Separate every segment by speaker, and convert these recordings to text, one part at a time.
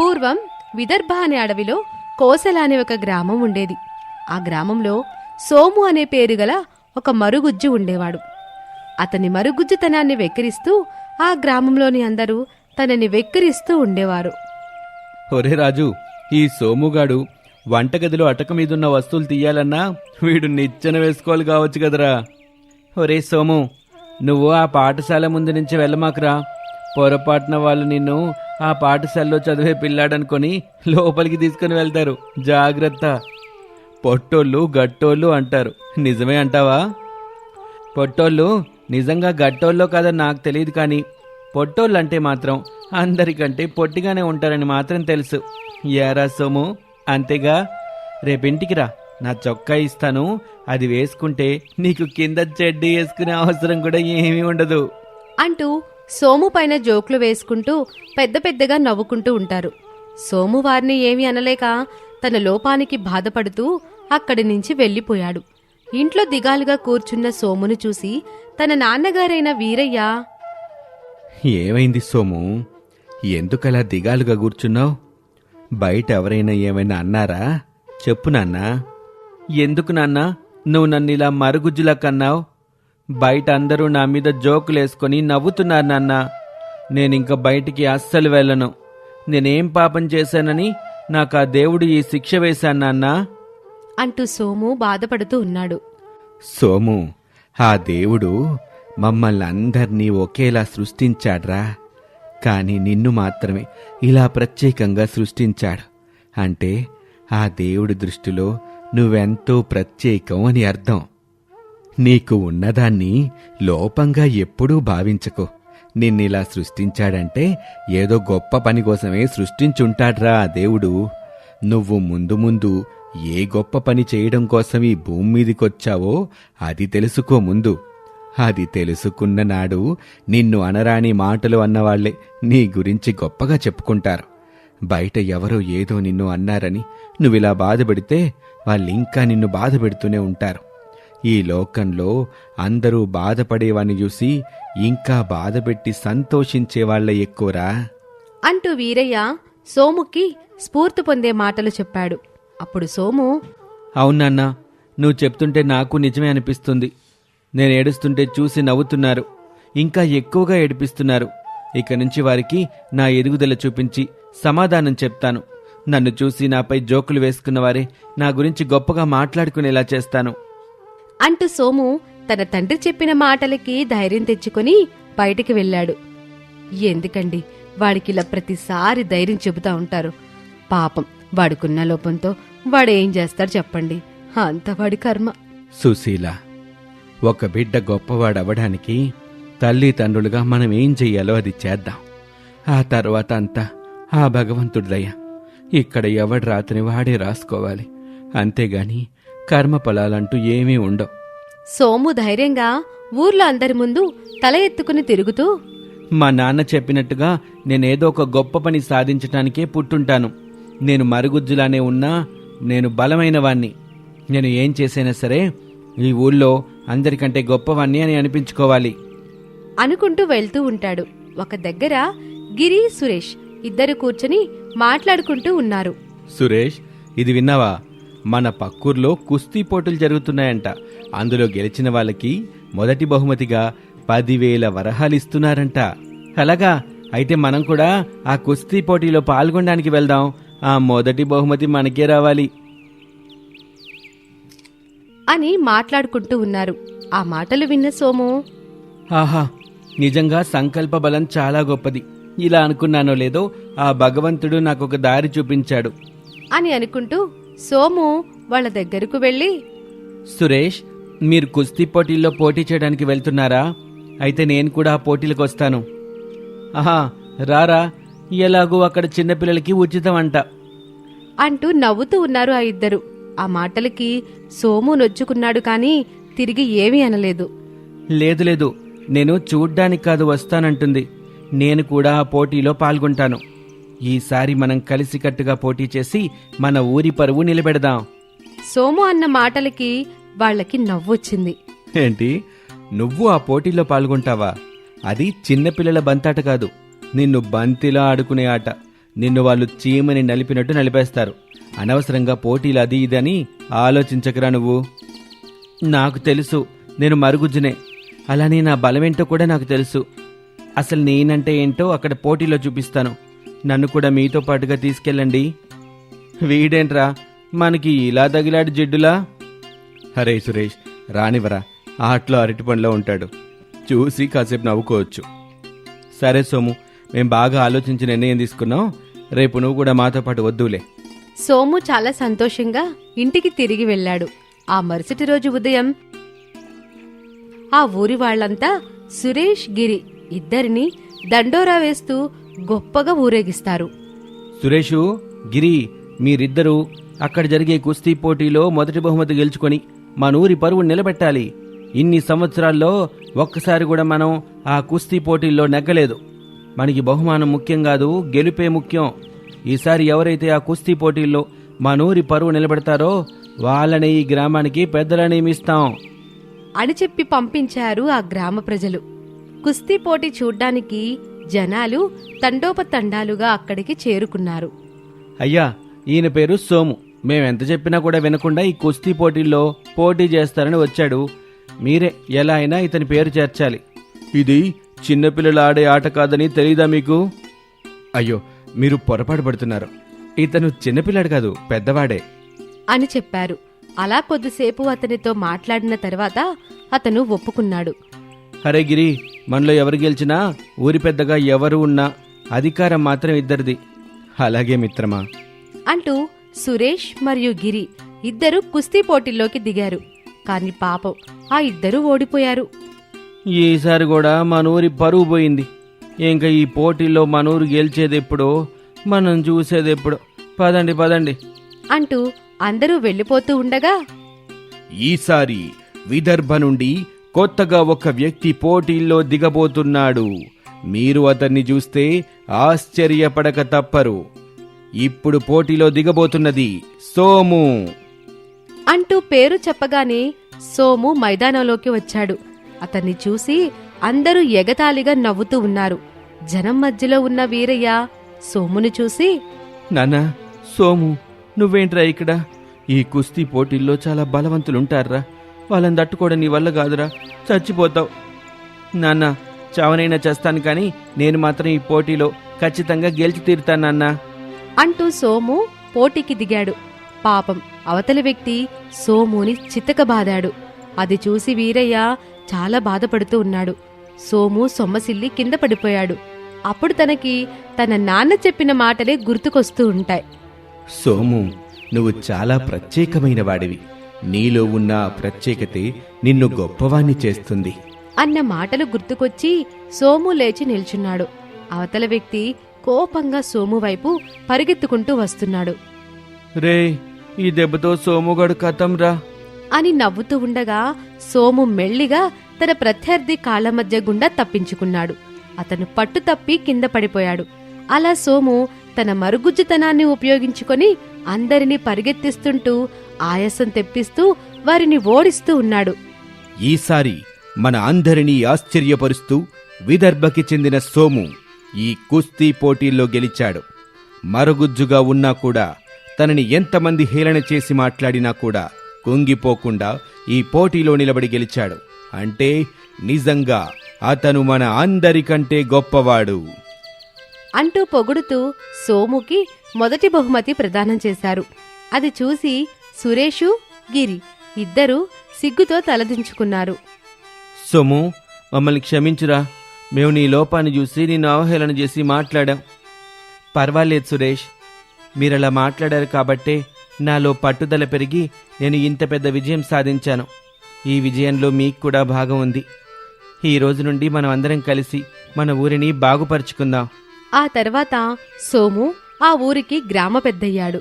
Speaker 1: పూర్వం విదర్భ అనే అడవిలో కోసల అనే ఒక గ్రామం ఉండేది. ఆ గ్రామంలో సోము అనే పేరు గల ఒక మరుగుజ్జు ఉండేవాడు. అతని మరుగుజ్జుతనాన్ని వెక్కిరిస్తూ ఆ గ్రామంలోని అందరూ తనని వెక్కిరిస్తూ ఉండేవారు.
Speaker 2: ఒరే రాజు ఈ సోముగాడు వంటగదిలో అటక మీదున్న వస్తువులు తీయాలన్నా వీడు నిచ్చెన వేసుకోవాలి కావచ్చు కదరా. ఒరే సోము నువ్వు ఆ పాఠశాల ముందు నుంచి వెళ్ళమాకురా. పొరపాటున వాళ్ళు నిన్ను ఆ పాఠశాలలో చదివే పిల్లాడనుకొని లోపలికి తీసుకుని వెళ్తారు. జాగ్రత్త. పొట్టోళ్ళు గట్టోళ్ళు అంటారు. నిజమే అంటావా? పొట్టోళ్ళు నిజంగా గట్టోళ్ళో కాదని నాకు తెలియదు కానీ పొట్టోళ్ళు అంటే మాత్రం అందరికంటే పొట్టిగానే ఉంటారని మాత్రం తెలుసు. యారా సోము? అంతేగా? రేపింటికి రా. నా చొక్కా ఇస్తాను. అది వేసుకుంటే నీకు కింద చెడ్డీ వేసుకునే అవసరం కూడా ఏమీ ఉండదు.
Speaker 1: అంటూ సోము పైన జోకులు వేసుకుంటూ పెద్ద పెద్దగా నవ్వుకుంటూ ఉంటారు. సోము వారిని ఏమీ అనలేక తన లోపానికి బాధపడుతూ అక్కడి నుంచి వెళ్ళిపోయాడు. ఇంట్లో దిగాలుగా కూర్చున్న సోమును చూసి తన నాన్నగారైన వీరయ్య
Speaker 2: ఏమైంది సోము? ఎందుకలా దిగాలుగా కూర్చున్నావు? బయట ఎవరైనా ఏమైనా అన్నారా? చెప్పు నాన్నా. ఎందుకు నాన్నా? నువ్వు నన్ను ఇలా మరుగుజ్జులా కన్నావు? బయట అందరూ నా మీద జోకులేసుకొని నవ్వుతున్నారు నాన్న. నేనింక బయటికి అస్సలు వెళ్ళను. నేనేం పాపం చేశానని నాకు ఆ దేవుడు ఈ శిక్ష వేశాను నాన్నా.
Speaker 1: అంటూ సోము బాధపడుతూ ఉన్నాడు.
Speaker 2: సోము ఆ దేవుడు మమ్మల్ని అందర్నీ ఒకేలా సృష్టించాడ్రా. కాని నిన్ను మాత్రమే ఇలా ప్రత్యేకంగా సృష్టించాడు. అంటే ఆ దేవుడి దృష్టిలో నువ్వెంతో ప్రత్యేకం అని అర్థం. నీకు ఉన్నదాన్ని లోపంగా ఎప్పుడూ భావించకు. నిన్నిలా సృష్టించాడంటే ఏదో గొప్ప పని కోసమే సృష్టించుంటాడ్రా ఆ దేవుడు. నువ్వు ముందు ముందు ఏ గొప్ప పని చేయడం కోసం ఈ భూమి మీదికొచ్చావో అది తెలుసుకో ముందు. అది తెలుసుకున్న నాడు నిన్ను అనరాని మాటలు అన్నవాళ్ళే నీ గురించి గొప్పగా చెప్పుకుంటారు. బయట ఎవరో ఏదో నిన్ను అన్నారని నువ్విలా బాధపెడితే వాళ్ళింకా నిన్ను బాధపెడుతూనే ఉంటారు. ఈ లోకంలో అందరూ బాధపడేవాన్ని చూసి ఇంకా బాధపెట్టి సంతోషించేవాళ్ళే ఎక్కువరా?
Speaker 1: అంటూ వీరయ్య సోముకి స్ఫూర్తి పొందే మాటలు చెప్పాడు. అప్పుడు సోము
Speaker 2: అవునన్నా నువ్వు చెప్తుంటే నాకు నిజమే అనిపిస్తుంది. నేను ఏడుస్తుంటే చూసి నవ్వుతున్నారు. ఇంకా ఎక్కువగా ఏడిపిస్తున్నారు. ఇక నుంచి వారికి నా ఎదుగుదల చూపించి సమాధానం చెప్తాను. నన్ను చూసి నాపై జోకులు వేసుకున్న వారే నా గురించి గొప్పగా మాట్లాడుకునేలా చేస్తాను.
Speaker 1: అంటూ సోము తన తండ్రి చెప్పిన మాటలకి ధైర్యం తెచ్చుకొని బయటికి వెళ్ళాడు. ఎందుకండి? వాడికిలా ప్రతిసారి ధైర్యం చెబుతా ఉంటారు. పాపం వాడుకున్న లోపంతో వాడేం చేస్తాడు చెప్పండి. అంత వాడి కర్మ.
Speaker 2: సుశీల ఒక బిడ్డ గొప్పవాడవడానికి తల్లిదండ్రులుగా మనం ఏం చెయ్యాలో అది చేద్దాం. ఆ తర్వాత అంతా ఆ భగవంతుడిదయ్యా ఇక్కడ ఎవడు రాత్రి వాడే రాసుకోవాలి. అంతేగాని కర్మ ఫలాలంటూ ఏమీ ఉండవు.
Speaker 1: సోము ధైర్యంగా ఊర్లో అందరి ముందు తల ఎత్తుకుని తిరుగుతూ
Speaker 2: మా నాన్న చెప్పినట్టుగా నేనేదో ఒక గొప్ప పని సాధించటానికే పుట్టుంటాను. నేను మరుగుజ్జులానే ఉన్నా నేను బలమైన వాణ్ణి. నేను ఏం చేసైనా సరే ఈ ఊళ్ళో అందరికంటే గొప్పవాణ్ణి అని అనిపించుకోవాలి.
Speaker 1: అనుకుంటూ వెళ్తూ ఉంటాడు. ఒక దగ్గర గిరి సురేష్ ఇద్దరు కూర్చొని మాట్లాడుకుంటూ ఉన్నారు.
Speaker 2: సురేష్ ఇది విన్నావా? మన పక్కూర్లో కుస్తీ పోటీలు జరుగుతున్నాయంట. అందులో గెలిచిన వాళ్ళకి మొదటి బహుమతిగా పదివేల వరహాలు ఇస్తున్నారంట. అలాగా? అయితే మనం కూడా ఆ కుస్తీ పోటీలో పాల్గొనడానికి వెళ్దాం. ఆ మొదటి బహుమతి మనకే రావాలి.
Speaker 1: అని మాట్లాడుకుంటూ ఉన్నారు. ఆ మాటలు విన్న సోము
Speaker 2: ఆహా నిజంగా సంకల్ప బలం చాలా గొప్పది. ఇలా అనుకున్నానో లేదో ఆ భగవంతుడు నాకు ఒక దారి చూపించాడు.
Speaker 1: అని అనుకుంటూ సోము వాళ్ళ దగ్గరకు వెళ్ళి
Speaker 2: సురేష్ మీరు కుస్తీ పోటీల్లో పోటీ చేయడానికి వెళ్తున్నారా? అయితే నేను కూడా ఆ పోటీలకు వస్తాను. ఆహా రారా ఎలాగూ అక్కడ చిన్నపిల్లలకి ఉచితం అంట
Speaker 1: అంటూ నవ్వుతూ ఉన్నారు ఆ ఇద్దరు. ఆ మాటలకి సోము నొచ్చుకున్నాడు కాని తిరిగి ఏమీ అనలేదు.
Speaker 2: లేదు లేదు నేను చూడ్డానికి కాదు వస్తానంటుంది. నేను కూడా ఆ పోటీలో పాల్గొంటాను. ఈసారి మనం కలిసికట్టుగా పోటీ చేసి మన ఊరి పరువు నిలబెడదాం.
Speaker 1: సోము అన్న మాటలకి వాళ్ళకి నవ్వొచ్చింది.
Speaker 2: ఏంటి? నువ్వు ఆ పోటీలో పాల్గొంటావా? అది చిన్నపిల్లల బంతాట కాదు. నిన్ను బంతిలా ఆడుకునే ఆట. నిన్ను వాళ్ళు చీమని నలిపినట్టు నలిపేస్తారు. అనవసరంగా పోటీలు అది ఇది అని ఆలోచించకరా నువ్వు. నాకు తెలుసు నేను మరుగుజ్జునే. అలానే నా బలమేంటో కూడా నాకు తెలుసు. అసలు నేనంటే ఏంటో అక్కడ పోటీలో చూపిస్తాను. నన్ను కూడా మీతో పాటుగా తీసుకెళ్ళండి. వీడేంట్రా? మనకి ఇలా తగిలాడు జిడ్డులా? హరే సురేష్ రానివరా ఆటలో అరటిపండ్లో ఉంటాడు. చూసి కాసేపు నవ్వుకోవచ్చు. సరే సోము మేం బాగా ఆలోచించి నిర్ణయం తీసుకున్నాం. రేపు నువ్వు కూడా మాతో పాటు వద్దులే.
Speaker 1: సోము చాలా సంతోషంగా ఇంటికి తిరిగి వెళ్ళాడు. ఆ మరుసటి రోజు ఉదయం ఆ ఊరి వాళ్ళంతా సురేష్ గిరి ఇద్దరిని దండోరా వేస్తూ గొప్పగా ఊరేగిస్తారు.
Speaker 2: సురేషు గిరి మీరిద్దరూ అక్కడ జరిగే కుస్తీ పోటీలో మొదటి బహుమతి గెలుచుకొని మన ఊరి పరువు నిలబెట్టాలి. ఇన్ని సంవత్సరాల్లో ఒక్కసారి కూడా మనం ఆ కుస్తీ పోటీల్లో నెగ్గలేదు. మనకి బహుమానం ముఖ్యం కాదు గెలుపే ముఖ్యం. ఈసారి ఎవరైతే ఆ కుస్తీ పోటీల్లో మన ఊరి పరువు నిలబెడతారో వాళ్ళని ఈ గ్రామానికి పెద్దల నియమిస్తాం.
Speaker 1: అని చెప్పి పంపించారు ఆ గ్రామ ప్రజలు. కుస్తీ పోటీ చూడ్డానికి జనాలు తండోపతండాలుగా అక్కడికి చేరుకున్నారు.
Speaker 2: అయ్యా ఈయన పేరు సోము. మేమెంత చెప్పినా కూడా వినకుండా ఈ కుస్తీ పోటీల్లో పోటీ చేస్తారని వచ్చాడు. మీరే ఎలా అయినా ఇతని పేరు చేర్చాలి. ఇది చిన్నపిల్లలు ఆడే ఆట కాదని తెలీదా మీకు? అయ్యో మీరు పొరపాటు పడుతున్నారు. ఇతను చిన్నపిల్లాడు కాదు పెద్దవాడే.
Speaker 1: అని చెప్పారు. అలా కొద్దిసేపు అతనితో మాట్లాడిన తర్వాత అతను ఒప్పుకున్నాడు.
Speaker 2: హరే గిరి మనలో ఎవరు గెలిచినా ఊరి పెద్దగా ఎవరు ఉన్నా అధికారం మాత్రం ఇద్దరిది. అలాగే మిత్రమా?
Speaker 1: అంటూ సురేష్ మరియు గిరి ఇద్దరు కుస్తీ పోటీల్లోకి దిగారు. కాని పాపం ఆ ఇద్దరూ ఓడిపోయారు.
Speaker 2: ఈసారి కూడా మన ఊరి పరువు పోయింది. ఇంకా ఈ పోటీల్లో మన ఊరు గెలిచేదెప్పుడో మనం చూసేదెప్పుడో. పదండి పదండి.
Speaker 1: అంటూ అందరూ వెళ్ళిపోతూ ఉండగా
Speaker 2: ఈసారి విదర్భ నుండి కొత్తగా ఒక వ్యక్తి పోటీల్లో దిగబోతున్నాడు. మీరు అతన్ని చూస్తే ఆశ్చర్యపడక తప్పరు. ఇప్పుడు పోటీలో దిగబోతున్నది సోము.
Speaker 1: అంటూ పేరు చెప్పగానే సోము మైదానంలోకి వచ్చాడు. అతన్ని చూసి అందరూ ఎగతాళిగా నవ్వుతూ ఉన్నారు. జనం మధ్యలో ఉన్న వీరయ్య సోమును చూసి
Speaker 2: నాన్నా సోము నువ్వేంట్రా ఇక్కడ? ఈ కుస్తీ పోటీల్లో చాలా బలవంతులుంటారా వాళ్ళని తట్టుకోవడం నీ వల్ల కాదురా. చచ్చిపోతావు. నాన్న చావనైనా చేస్తాను కానీ నేను మాత్రం ఈ పోటీలో ఖచ్చితంగా గెలిచి తీరుతాను నాన్నా.
Speaker 1: అంటూ సోము పోటీకి దిగాడు. పాపం అవతలి వ్యక్తి సోముని చితకబాదాడు. అది చూసి వీరయ్య చాలా బాధపడుతూ ఉన్నాడు. సోము సొమ్మసిల్లి కింద పడిపోయాడు. అప్పుడు తనకి తన నాన్న చెప్పిన మాటలే గుర్తుకొస్తూ ఉంటాయి.
Speaker 2: సోము నువ్వు చాలా ప్రత్యేకమైన వాడివి. నీలో ఉన్న ఆ ప్రత్యేకతే నిన్ను గొప్పవాణ్ణి చేస్తుంది.
Speaker 1: అన్న మాటలు గుర్తుకొచ్చి సోము లేచి నిల్చున్నాడు. అవతల వ్యక్తి కోపంగా సోము వైపు పరిగెత్తుకుంటూ వస్తున్నాడు.
Speaker 2: రే ఈ దెబ్బతో సోముగాడు కథం రా
Speaker 1: అని నవ్వుతూ ఉండగా సోము మెల్లిగా తన ప్రత్యర్థి కాళ్ళ మధ్య గుండా తప్పించుకున్నాడు. అతను పట్టు తప్పి కింద పడిపోయాడు. అలా సోము తన మరుగుజ్జుతనాన్ని ఉపయోగించుకొని అందరినీ పరిగెత్తిస్తుంటూ ఆయాసం తెప్పిస్తూ వారిని ఓడిస్తూ ఉన్నాడు.
Speaker 2: ఈసారి మన అందరినీ ఆశ్చర్యపరుస్తూ విదర్భకి చెందిన సోము ఈ కుస్తీ పోటీల్లో గెలిచాడు. మరుగుజ్జుగా ఉన్నా కూడా తనని ఎంతమంది హేళన చేసి మాట్లాడినా కూడా కుంగిపోకుండా ఈ పోటీలో నిలబడి గెలిచాడు. అంటే నిజంగా అతను మన అందరికంటే గొప్పవాడు.
Speaker 1: అంటూ పొగుడుతూ సోముకి మొదటి బహుమతి ప్రదానం చేశారు. అది చూసి సురేషు గిరి ఇద్దరూ సిగ్గుతో తలదించుకున్నారు.
Speaker 2: సోము మమ్మల్ని క్షమించురా. మేము నీ లోపాన్ని చూసి నిన్ను అవహేళన చేసి మాట్లాడాం. పర్వాలేదు సురేష్. మీరలా మాట్లాడారు కాబట్టే నాలో పట్టుదల పెరిగి నేను ఇంత పెద్ద విజయం సాధించాను. ఈ విజయంలో మీకు కూడా భాగం ఉంది. ఈ రోజు నుండి మనం అందరం కలిసి మన ఊరిని బాగుపరుచుకుందాం.
Speaker 1: ఆ తర్వాత సోము ఆ ఊరికి గ్రామ పెద్దయ్యాడు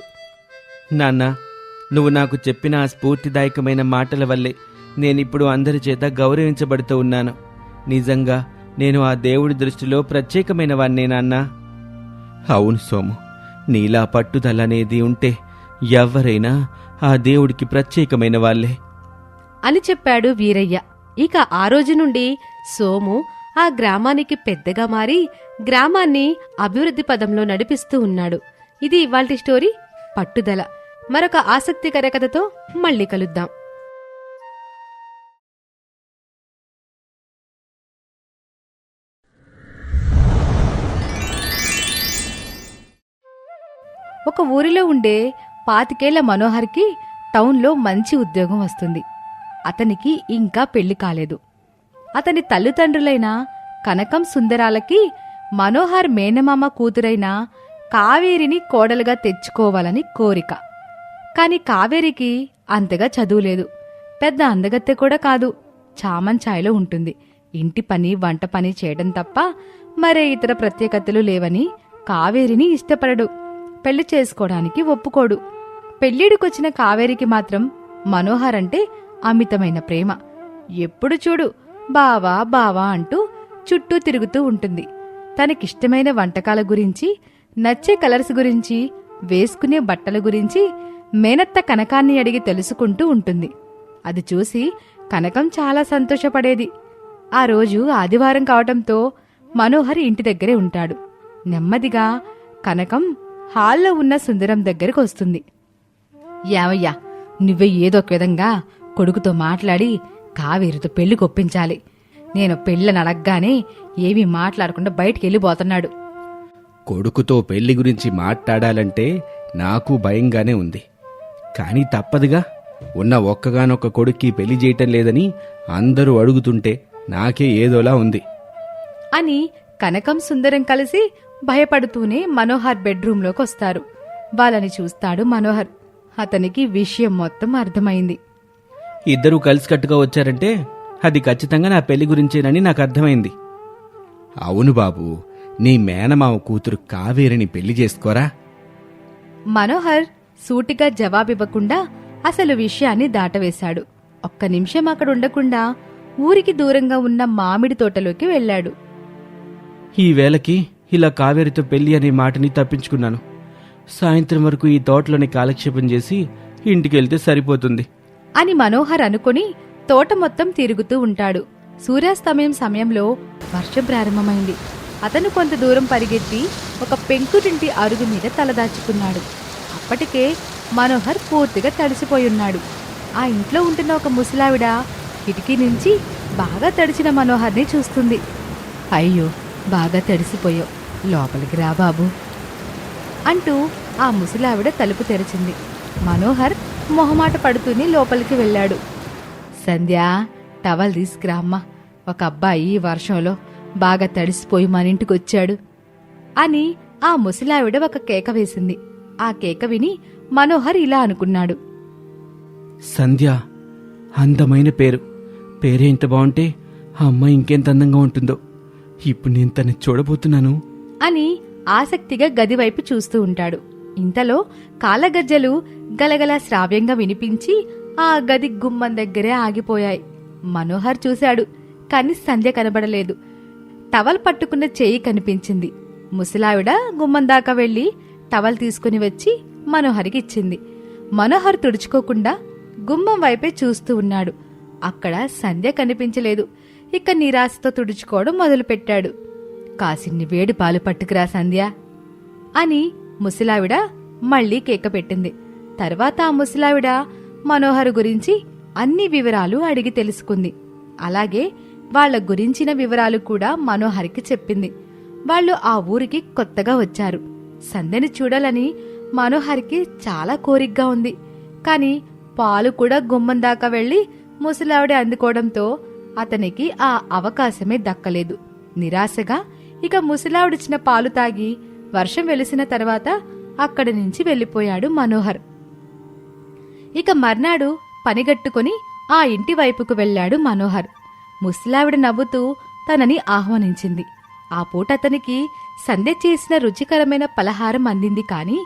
Speaker 2: నాన్న నువ్వు నాకు చెప్పిన ఆ స్ఫూర్తిదాయకమైన మాటల వల్లే నేనిప్పుడు అందరి చేత గౌరవించబడుతూ ఉన్నాను. నిజంగా నేను ఆ దేవుడి దృష్టిలో ప్రత్యేకమైన వాణ్ణే నాన్న. అవును సోము. నీలా పట్టుదల అనేది ఉంటే ఎవరైనా ఆ దేవుడికి ప్రత్యేకమైన వాళ్ళే.
Speaker 1: అని చెప్పాడు వీరయ్య. ఇక ఆ రోజు నుండి సోము ఆ గ్రామానికి పెద్దగా మారి గ్రామాన్ని అభివృద్ధి పదంలో నడిపిస్తూ ఉన్నాడు. ఇది ఇవాల్టి స్టోరీ. పట్టుదల. మరొక ఆసక్తికర కథతో మళ్ళీ కలుద్దాం. ఒక ఊరిలో ఉండే పాతికేళ్ళ మనోహర్కి టౌన్లో మంచి ఉద్యోగం వస్తుంది. అతనికి ఇంకా పెళ్ళి కాలేదు. అతని తల్లిదండ్రులైన కనకం సుందరాలకి మనోహర్ మేనమామ కూతురైన కావేరిని కోడలుగా తెచ్చుకోవాలని కోరిక. కాని కావేరికి అంతగా చదువులేదు పెద్ద అందగత్తె కూడా కాదు. చామంచాయలో ఉంటుంది. ఇంటి పని వంట పని చేయడం తప్ప మరే ఇతర ప్రత్యేకతలు లేవని కావేరిని ఇష్టపడడు. పెళ్ళి చేసుకోవడానికి ఒప్పుకోడు. పెళ్ళిడికొచ్చిన కావేరికి మాత్రం మనోహర్ అంటే అమితమైన ప్రేమ. ఎప్పుడు చూడు బావా బావా అంటూ చుట్టూ తిరుగుతూ ఉంటుంది. తనకిష్టమైన వంటకాల గురించి నచ్చే కలర్స్ గురించి వేసుకునే బట్టల గురించి మేనత్త కనకాన్ని అడిగి తెలుసుకుంటూ ఉంటుంది. అది చూసి కనకం చాలా సంతోషపడేది. ఆ రోజు ఆదివారం కావటంతో మనోహర్ ఇంటి దగ్గరే ఉంటాడు. నెమ్మదిగా కనకం హాల్లో ఉన్న సుందరం దగ్గరకు వస్తుంది. యావయ్యా నువ్వే ఏదో ఒక విధంగా కొడుకుతో మాట్లాడి కావేరితో పెళ్ళి కొప్పించాలి నేను పెళ్ళని అడగగానే ఏమీ మాట్లాడకుండా బయటికి వెళ్ళిపోతున్నాడు.
Speaker 2: కొడుకుతో పెళ్ళి గురించి మాట్లాడాలంటే నాకు భయంగానే ఉంది. కానీ తప్పదుగా. ఉన్న ఒక్కగానొక్క కొడుక్కి పెళ్ళి చేయటం లేదని అందరూ అడుగుతుంటే నాకే ఏదోలా ఉంది.
Speaker 1: అని కనకం సుందరం కలిసి భయపడుతూనే మనోహర్ బెడ్రూంలోకి వస్తారు వాళ్ళని చూస్తాడు మనోహర్. అతనికి విషయం మొత్తం అర్థమైంది.
Speaker 2: ఇద్దరూ కలిసికట్టుగా వచ్చారంటే అది ఖచ్చితంగా నా పెళ్ళి గురించేనని నాకు అర్థమైంది. అవును బాబు నీ మేనమావ కూతురు కావేరిని పెళ్ళి చేసుకోరా?
Speaker 1: మనోహర్ సూటిగా జవాబివ్వకుండా అసలు విషయాన్ని దాటవేశాడు. ఒక్క నిమిషం అక్కడ ఉండకుండా ఊరికి దూరంగా ఉన్న మామిడి తోటలోకి వెళ్ళాడు.
Speaker 2: ఈ వేళకి ఇలా కావేరితో పెళ్ళి అనే మాటని తప్పించుకున్నాను. సాయంత్రం వరకు ఈ తోటలోని కాలక్షేపం చేసి ఇంటికెళ్తే సరిపోతుంది.
Speaker 1: అని మనోహర్ అనుకుని తోట మొత్తం తిరుగుతూ ఉంటాడు. సూర్యాస్తమయం సమయంలో వర్షం ప్రారంభమైంది. అతను కొంత దూరం పరిగెత్తి ఒక పెంకుటింటి అరుగు మీద తలదాచుకున్నాడు. అప్పటికే మనోహర్ పూర్తిగా తడిసిపోయి ఉన్నాడు ఆ ఇంట్లో ఉంటున్న ఒక ముసలావిడ కిటికీ నుంచి బాగా తడిచిన మనోహర్ని చూస్తుంది. అయ్యో బాగా తడిసిపోయావు లోపలికి రా బాబు అంటూ ఆ ముసలావిడ తలుపు తెరిచింది. మనోహర్ మొహమాట పడుతూనే లోపలికి వెళ్ళాడు. సంధ్య టవల్ తీసుకురా అమ్మా. ఒక అబ్బాయి వర్షంలో బాగా తడిసిపోయి మన ఇంటికి వచ్చాడు అని ఆ ముసలావిడ ఒక కేక వేసింది. ఆ కేక విని మనోహర్ ఇలా అనుకున్నాడు.
Speaker 2: సంధ్య అందమైన పేరు. పేరే ఇంత బాగుంటే ఆ అమ్మాయి ఇంకెంత అందంగా ఉంటుందో. ఇప్పుడు నేను తను చూడబోతున్నాను.
Speaker 1: అని ఆసక్తిగా గది వైపు చూస్తూ ఉంటాడు. ఇంతలో కాలగజ్జలు గలగల శ్రావ్యంగా వినిపించి ఆ గది గుమ్మం దగ్గరే ఆగిపోయాయి. మనోహర్ చూశాడు కాని సంధ్య కనబడలేదు. టవల్ పట్టుకున్న చేయి కనిపించింది. ముసలావిడ గుమ్మం దాకా వెళ్ళి టవల్ తీసుకుని వచ్చి మనోహర్కి ఇచ్చింది మనోహర్ తుడుచుకోకుండా గుమ్మం వైపే చూస్తూ ఉన్నాడు. అక్కడ సంధ్య కనిపించలేదు. ఇక నిరాశతో తుడుచుకోవడం మొదలుపెట్టాడు. కాసిన్ని వేడి పాలు పట్టుకురా సంధ్య అని ముసలావిడ మళ్ళీ కేక పెట్టింది. తర్వాత ఆ ముసలావిడ మనోహర్ గురించి అన్ని వివరాలు అడిగి తెలుసుకుంది. అలాగే వాళ్ళ గురించిన వివరాలు కూడా మనోహర్కి చెప్పింది. వాళ్ళు ఆ ఊరికి కొత్తగా వచ్చారు. సంధ్యని చూడాలని మనోహర్కి చాలా కోరికగా ఉంది. కాని పాలు కూడా గుమ్మం దాకా వెళ్ళి ముసలావిడ అందుకోవడంతో అతనికి ఆ అవకాశమే దక్కలేదు. నిరాశగా ఇక ముసలావిడిచ్చిన పాలు తాగి వర్షం వెలిసిన తర్వాత అక్కడి నుంచి వెళ్ళిపోయాడు మనోహర్. ఇక మర్నాడు పనిగట్టుకుని ఆ ఇంటి వైపుకు వెళ్ళాడు మనోహర్. ముసలావిడ నవ్వుతూ తనని ఆహ్వానించింది. ఆ పూట అతనికి సంధ్య చేసిన రుచికరమైన పలహారం అందింది కాని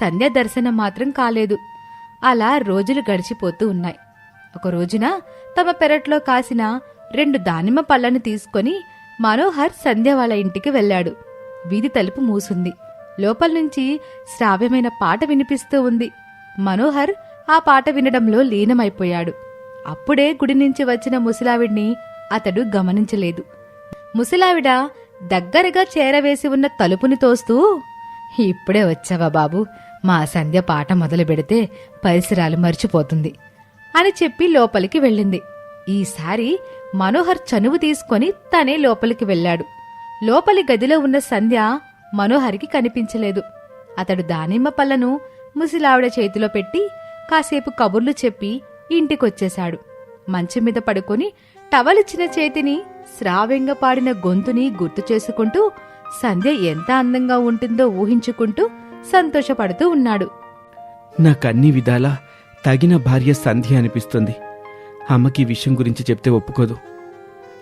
Speaker 1: సంధ్య దర్శనం మాత్రం కాలేదు. అలా రోజులు గడిచిపోతూ ఉన్నాయి. ఒక రోజున తమ పెరట్లో కాసిన రెండు దానిమ్మ పళ్ళను తీసుకొని మనోహర్ సంధ్య వాళ్ళ ఇంటికి వెళ్ళాడు. వీధి తలుపు మూసుంది. లోపల నుంచి శ్రావ్యమైన పాట వినిపిస్తూ ఉంది. మనోహర్ ఆ పాట వినడంలో లీనమైపోయాడు. అప్పుడే గుడి నుంచి వచ్చిన ముసలావిడ్ని అతడు గమనించలేదు. ముసలావిడ దగ్గరగా చేరవేసి ఉన్న తలుపుని తోస్తూ
Speaker 3: ఇప్పుడే వచ్చావా బాబు? మా సంధ్య పాట మొదలు పెడితే పరిసరాలు మర్చిపోతుంది
Speaker 1: అని చెప్పి లోపలికి వెళ్ళింది. ఈసారి మనోహర్ చనువు తీసుకొని తనే లోపలికి వెళ్ళాడు. లోపలి గదిలో ఉన్న సంధ్య మనోహర్కి కనిపించలేదు. అతడు దానిమ్మ పళ్ళను ముసిలావిడ చేతిలో పెట్టి కాసేపు కబుర్లు చెప్పి ఇంటికొచ్చేశాడు. మంచం మీద పడుకొని టవలిచ్చిన చేతిని శ్రావ్యంగా పాడిన గొంతుని గుర్తు చేసుకుంటూ సంధ్య ఎంత అందంగా ఉంటుందో ఊహించుకుంటూ సంతోషపడుతూ ఉన్నాడు.
Speaker 2: నాకన్ని విధాలా తగిన భార్య సంధ్య అనిపిస్తుంది. అమ్మకి విషయం గురించి చెప్తే ఒప్పుకోదు.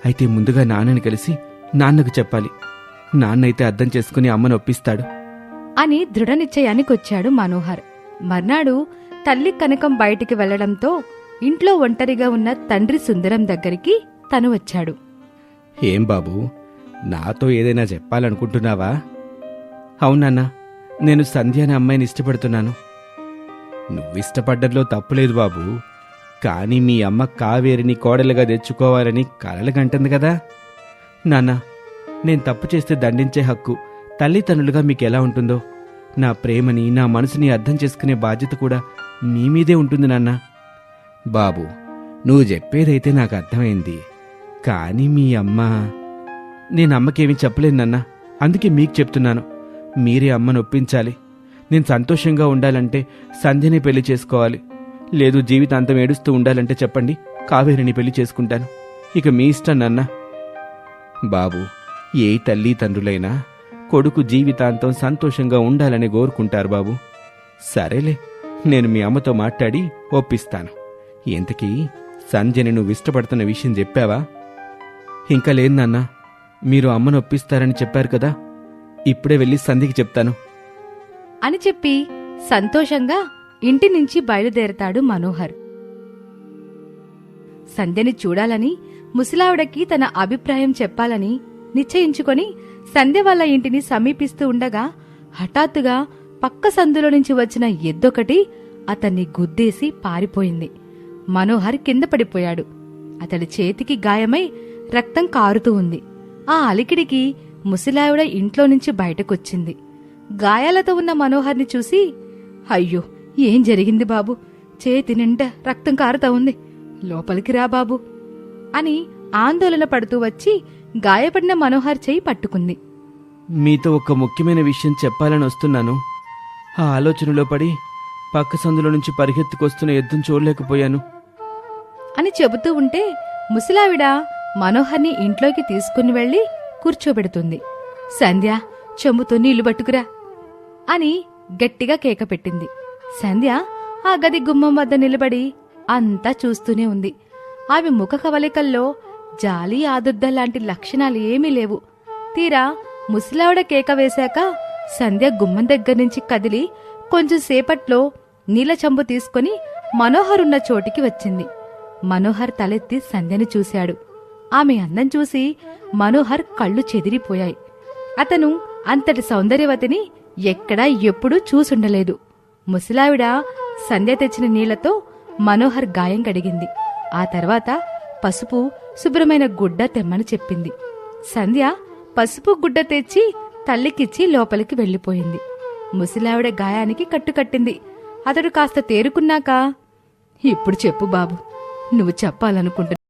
Speaker 2: అయితే ముందుగా నాన్నని కలిసి నాన్నకు చెప్పాలి. నాన్నైతే అర్థం చేసుకుని అమ్మను ఒప్పిస్తాడు.
Speaker 1: అని దృఢ నిశ్చయానికొచ్చాడు మనోహర్. మర్నాడు తల్లి కనకం బయటికి వెళ్ళడంతో ఇంట్లో ఒంటరిగా ఉన్న తండ్రి సుందరం దగ్గరికి తను వచ్చాడు.
Speaker 2: ఏం బాబు? నాతో ఏదైనా చెప్పాలనుకుంటున్నావా? అవునన్నా నేను సంధ్య అనే అమ్మాయిని ఇష్టపడుతున్నాను. నువ్వు ఇష్టపడ్డంలో తప్పులేదు బాబు. కానీ మీ అమ్మ కావేరిని కోడలుగా తెచ్చుకోవాలని కలలుగంటుంది కదా. నాన్న నేను తప్పు చేస్తే దండించే హక్కు తల్లిదండ్రులుగా మీకు ఎలా ఉంటుందో? నా ప్రేమని నా మనసుని అర్థం చేసుకునే బాధ్యత కూడా మీ మీదే ఉంటుంది నాన్న. బాబు నువ్వు చెప్పేదైతే నాకు అర్థమైంది. కానీ మీ అమ్మ నేను అమ్మకేమీ చెప్పలేను నాన్న. అందుకే మీకు చెప్తున్నాను. మీరే అమ్మను ఒప్పించాలి. నేను సంతోషంగా ఉండాలంటే సంధ్యని పెళ్ళి చేసుకోవాలి. లేదు జీవితాంతం ఏడుస్తూ ఉండాలంటే చెప్పండి. కావేరిని పెళ్ళి చేసుకుంటాను. ఇక మీ ఇష్టం నాన్న. బాబు ఏ తల్లి తండ్రులైనా కొడుకు జీవితాంతం సంతోషంగా ఉండాలని కోరుకుంటారు బాబు. సరేలే నేను మీ అమ్మతో మాట్లాడి ఒప్పిస్తాను. ఇంతకీ సంధ్యని నువ్వు ఇష్టపడుతున్న విషయం చెప్పావా? ఇంకా లేదు నాన్న. మీరు అమ్మను ఒప్పిస్తారని చెప్పారు కదా. ఇప్పుడే వెళ్ళి సంధికి చెప్తాను.
Speaker 1: అని చెప్పి సంతోషంగా ఇంటి నుంచి బయలుదేరతాడు మనోహర్. సంధ్యని చూడాలని ముసలావిడకి తన అభిప్రాయం చెప్పాలని నిశ్చయించుకొని సంధ్య వాళ్ళ ఇంటిని సమీపిస్తూ ఉండగా హఠాత్తుగా పక్క సందులో నుంచి వచ్చిన ఎద్దొకటి అతన్ని గుద్దేసి పారిపోయింది. మనోహర్ కింద పడిపోయాడు. అతడి చేతికి గాయమై రక్తం కారుతూ ఉంది. ఆ అలికిడికి ముసలావిడ ఇంట్లో నుంచి బయటకొచ్చింది. గాయాలతో ఉన్న మనోహర్ని చూసి అయ్యో ఏం జరిగింది బాబు? చేతి నిండా రక్తం కారుతా ఉంది. లోపలికి రా బాబు. అని ఆందోళన పడుతూ వచ్చి గాయపడిన మనోహర్ చేయి పట్టుకుంది.
Speaker 2: మీతో ఒక ముఖ్యమైన విషయం చెప్పాలని వస్తున్నాను. ఆ ఆలోచనలో పడి పక్క సందులో నుంచి పరిగెత్తుకొస్తున్న ఎద్దును చూడలేకపోయాను.
Speaker 1: అని చెబుతూ ఉంటే ముసలావిడ మనోహర్ని ఇంట్లోకి తీసుకుని వెళ్ళి కూర్చోబెడుతుంది. సంధ్య చెంబుతో నీళ్ళు పట్టుకురా అని గట్టిగా కేక పెట్టింది. సంధ్య ఆ గది గుమ్మం వద్ద నిలబడి అంతా చూస్తూనే ఉంది. ఆమె ముఖ కవలికల్లో జాలి ఆదుర్ద లాంటి లక్షణాలు ఏమీ లేవు. తీరా ముసలావిడ కేక వేశాక సంధ్య గుమ్మం దగ్గర నుంచి కదిలి కొంచెంసేపట్లో నీల చంబు తీసుకుని మనోహర్ ఉన్న చోటికి వచ్చింది. మనోహర్ తలెత్తి సంధ్యని చూశాడు. ఆమె అందం చూసి మనోహర్ కళ్ళు చెదిరిపోయాయి. అతను అంతటి సౌందర్యవతిని ఎక్కడా ఎప్పుడూ చూసుండలేదు. ముసలావిడ సంధ్య తెచ్చిన నీళ్ళతో మనోహర్ గాయం కడిగింది. ఆ తర్వాత పసుపు శుభ్రమైన గుడ్డ తెమ్మని చెప్పింది. సంధ్య పసుపు గుడ్డ తెచ్చి తల్లికిచ్చి లోపలికి వెళ్ళిపోయింది. ముసలావిడ గాయానికి కట్టుకట్టింది అతడు కాస్త తేరుకున్నాక ఇప్పుడు చెప్పు బాబు నువ్వు చెప్పాలనుకుంటున్నా